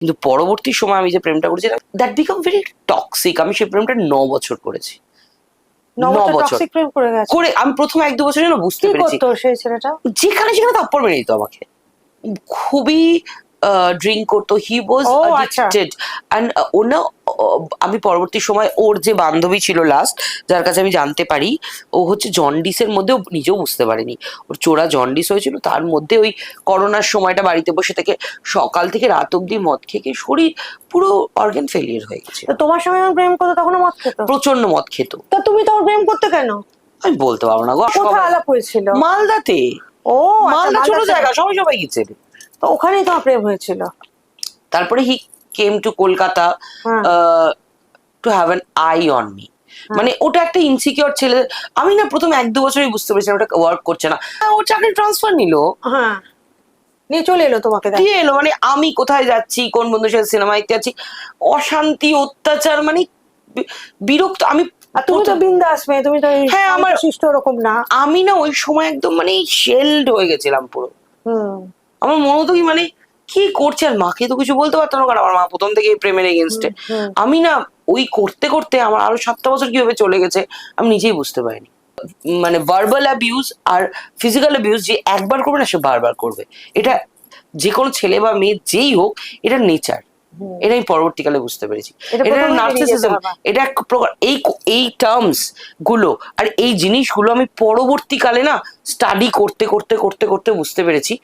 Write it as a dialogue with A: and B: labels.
A: কিন্তু পরবর্তী সময় আমি যে প্রেমটা করেছিলাম দ্যাট বিকাম ভেরি টক্সিক আমি সেই প্রেমটা ন বছর করেছি। ন বছর
B: প্রেম করে
A: আমি প্রথম এক দু বছর যেন বুঝতে পেরেছি। যেখানে সেখানে থাপ্পড় মেরে দিত আমাকে। খুবই ড্রিঙ্ক করতো। হি ওয়াজ। অ্যাডিক্টেড অ্যান্ড ও না আহ, আমি পরবর্তী সময় ওর যে বান্ধবী ছিল লাস্ট যার কাছে আমি জানতে পারি ও হচ্ছে জন্ডিসের মধ্যে ও নিজেও বুঝতে পারেনি। ওর চোরা জন্ডিস হয়েছিল তার মধ্যে ওই করোনার সময়টা বাড়িতে বসে থেকে সকাল থেকে রাত অব্দি মদ খেয়ে শরীর পুরো অর্গান ফেলিয়ার হয়ে গেছে।
B: তোমার সঙ্গে যখন প্রেম করতো তখনও মদ খেত?
A: প্রচণ্ড মদ খেত।
B: তা তুমি তখন প্রেম করতে কেন?
A: আমি বলতে পারব না গো
B: কোথায় আলাপ হয়েছিল?
A: মালদাতে।
B: ও আচ্ছা,
A: মালদা ছোট জায়গা সবাই সবাই গেছে।
B: তো ওখানেই তোমার প্রেম হয়েছিল?
A: তারপরে হি কেম টু কলকাতা
B: হ্যাঁ।
A: To have an eye on me মানে ওটা একটা ইনসিকিউর ছেলে আমি না প্রথম এক দু বছরই বুঝতে পেরেছিলাম ওটা ওয়ার্ক করছে না। হ্যাঁ, ও চাকরি ট্রান্সফার নিল।
B: হ্যাঁ। নিয়ে চলে এলো তোমাকে
A: দিয়ে এলো মানে আমি কোথায় যাচ্ছি কোন বন্ধুর সাথে সিনেমা দেখতে যাচ্ছি অশান্তি অত্যাচার মানে বিরক্ত আমি
B: তুমি তো বিন্দাস মেয়ে তুমি তো
A: হ্যাঁ, আমার-
B: শিষ্ট ওরকম না।
A: আমি না ওই সময় একদম মানে শেল্ড হয়ে গেছিলাম পুরো।
B: হুম।
A: আমার মনে হতো কি মানে কি করছে আর মাকে তো কিছু বলতে পারতাম না কারণ আমার মা প্রথম থেকে প্রেমের এগেনস্টে আমি না ওই করতে করতে আমার আরও সাতটা বছর কীভাবে চলে গেছে আমি নিজেই বুঝতে পারিনি। মানে ভার্বাল অ্যাবিউজ আর ফিজিক্যাল অ্যাবিউজ যে একবার করবে না সে বারবার করবে। এটা যে কোনো ছেলে বা মেয়ে যেই হোক এটা নেচার এটা আমি পরবর্তীকালে বুঝতে পেরেছি।
B: এটা
A: নার্সিসিজম এটা এক প্রকার এই এই টার্মসগুলো আর এই জিনিসগুলো আমি পরবর্তীকালে না স্টাডি করতে করতে করতে করতে বুঝতে পেরেছি।